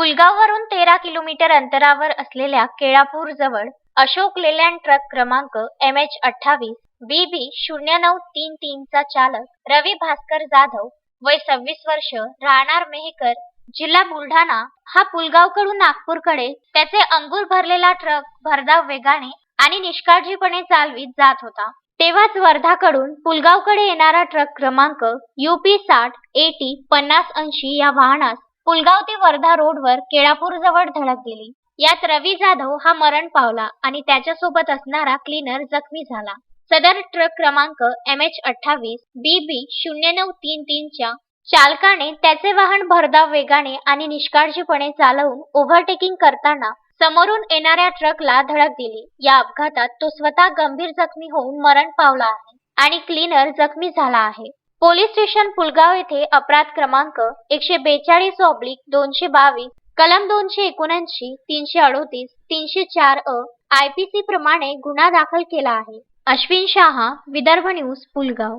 पुलगाववरून तेरा किलोमीटर अंतरावर असलेल्या केळापूर जवळ अशोक लेलँड ट्रक क्रमांक एम एच अठ्ठावीस बी बी शून्य नऊ तीन तीनचा चालक रवी भास्कर जाधव वय सव्वीस वर्ष राहणार मेहकर जिल्हा बुलढाणा. हा पुलगावकडून नागपूरकडे त्याचे अंगूर भरलेला ट्रक भरधाव वेगाने आणि निष्काळजीपणे चालवीत जात होता. तेव्हाच वर्धाकडून पुलगावकडे येणारा ट्रक क्रमांक युपी साठ एटी पन्नास ऐंशी या वाहनास पुलगाव ते वर्धा रोडवर केळापूर जवळ धडक गेली. यात रवी जाधव हा मरण पावला आणि त्याच्यासोबत असणारा क्लीनर जखमी झाला. सदर ट्रक क्रमांक एम एच अठ्ठावीस बी बी शून्य नऊ तीन तीनच्या चालकाने त्याचे वाहन भरधाव वेगाने आणि निष्काळजीपणे चालवून ओव्हरटेकिंग करताना समोरून येणाऱ्या ट्रकला धडक दिली. या अपघातात तो स्वतः गंभीर जखमी होऊन मरण पावला आहे आणि क्लीनर जखमी झाला आहे. पोलीस स्टेशन पुलगाव येथे अपराध क्रमांक एकशे बेचाळीस ऑब्लिक दोनशे बावीस कलम दोनशे एकोणऐंशी तीनशे अडोतीस तीनशे चार अ आय पी सी प्रमाणे गुन्हा दाखल केला आहे. अश्विन शहा विदर्भ न्यूज पुलगाव.